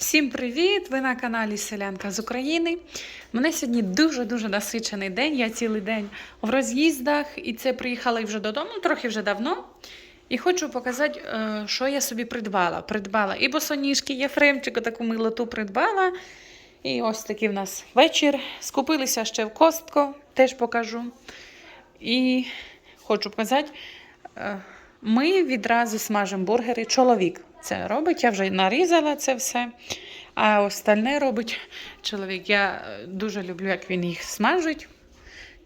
Всім привіт! Ви на каналі Селянка з України. Мене сьогодні дуже-дуже насичений день. Я цілий день в роз'їздах, і це приїхала вже додому, трохи вже давно. І хочу показати, е, що я собі придбала. Придбала і босоніжки, Єфремчику таку милоту придбала. І ось такий в нас вечір. Скупилися ще в Костко, теж покажу. І хочу показати, е, ми відразу смажимо бургери. Чоловік це робить. Я вже нарізала це все. А остальне робить чоловік. Я е, дуже люблю, як він їх смажить,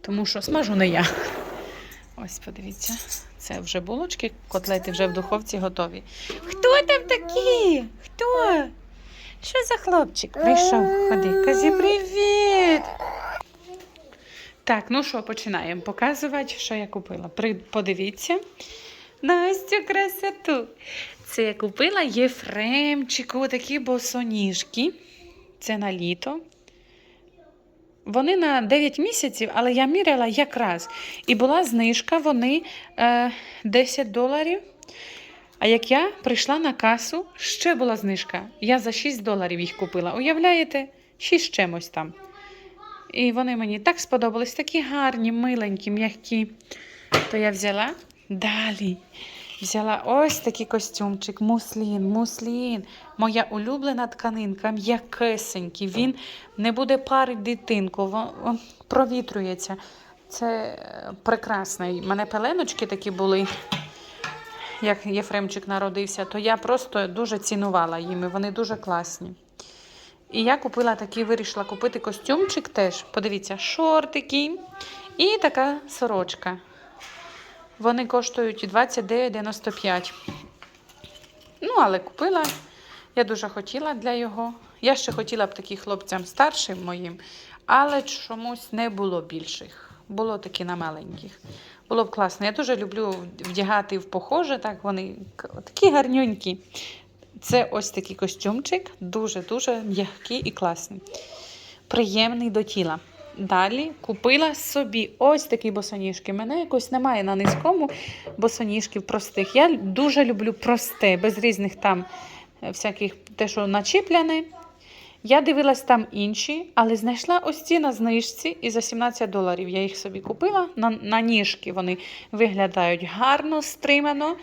тому що смажу не я. Ось, подивіться, це вже булочки, котлети вже в духовці готові. Хто там такі? Хто? Що за хлопчик? Прийшов, ходи. Казі, привіт! Так, ну що, починаємо показувати, що я купила. Подивіться на ось цю красоту. Це я купила Єфремчику такі босоніжки. Це на літо. Вони на 9 місяців, але я міряла якраз. І була знижка, вони е, 10 доларів. А як я прийшла на касу, ще була знижка. Я за 6 доларів їх купила. Уявляєте? 6 чимось там. І вони мені так сподобались, такі гарні, миленькі, м'які. То я взяла далі. Взяла ось такий костюмчик, муслін, муслін. Моя улюблена тканинка, м'якесенький. Він не буде парити дитинку, провітрюється. Це е, прекрасно. У мене пеленочки такі були, як Єфремчик народився, то я просто дуже цінувала їм. і Вони дуже класні. І я купила такий, вирішила купити костюмчик теж. Подивіться, шортики і така сорочка. Вони коштують 29,95. Ну, але купила. Я дуже хотіла для його. Я ще хотіла б таких хлопцям старшим моїм, але чомусь не було більших. Було такі на маленьких. Було б класно. Я дуже люблю вдягати в похоже, так вони такі гарнюнькі. Це ось такий костюмчик, дуже-дуже м'який і класний. Приємний до тіла. Далі купила собі ось такі босоніжки. Мене якось немає на низькому босоніжків простих. Я дуже люблю просте, без різних там е, всяких те, що начіпляне. Я дивилась там інші, але знайшла ось ці на знижці і за 17 доларів я їх собі купила. На, на ніжки вони виглядають гарно, стримано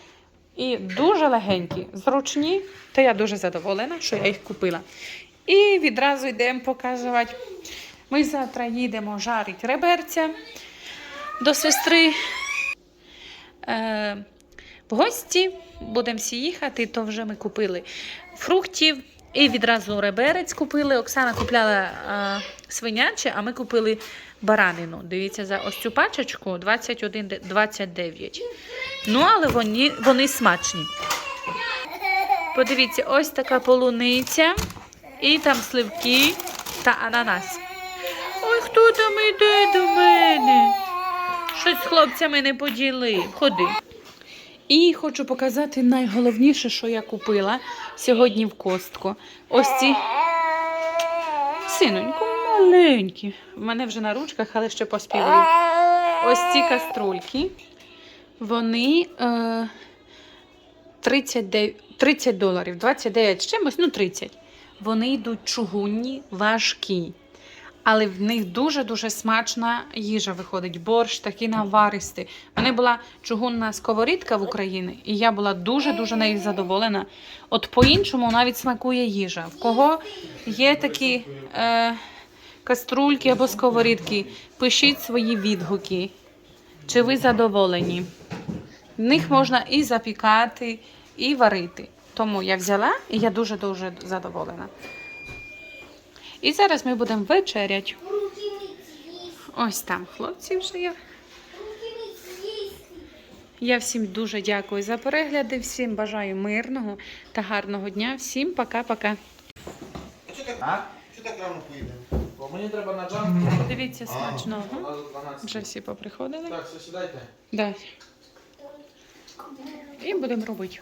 і дуже легенькі, зручні. То я дуже задоволена, що я їх купила. І відразу йдемо показувати. Ми завтра їдемо жарити реберця до сестри е, в гості. Будемо всі їхати, то вже ми купили фруктів і відразу реберець купили. Оксана купляла е, свиняче, а ми купили баранину. Дивіться, за ось цю пачечку 21,29. Ну, але вони, вони смачні. Подивіться, ось така полуниця, і там сливки та ананас. Хто там іде до мене? Щось з хлопцями не поділив. Ходи. І хочу показати найголовніше, що я купила сьогодні в костку. Ось ці синоньку, маленькі. В мене вже на ручках, але ще поспіваю. Ось ці каструльки. Вони е, 39, 30 доларів, 29 з чимось, ну 30. Вони йдуть чугунні, важкі. Але в них дуже-дуже смачна їжа виходить. Борщ такий наваристий. Мене була чугунна сковорідка в Україні, і я була дуже-дуже нею задоволена. От по-іншому навіть смакує їжа. В кого є такі е, каструльки або сковорідки, пишіть свої відгуки. Чи ви задоволені? В них можна і запікати, і варити. Тому я взяла і я дуже-дуже задоволена. І зараз ми будемо вечерять. Ось там хлопці вже є. Я всім дуже дякую за перегляди, всім бажаю мирного та гарного дня. Всім пока-пока. Що так, А? що так рано поїдемо? Бо мені треба на джамп. Дивіться смачного. На 12. Вже всі поприходили. Так, все, сідайте. Да. І будемо робити.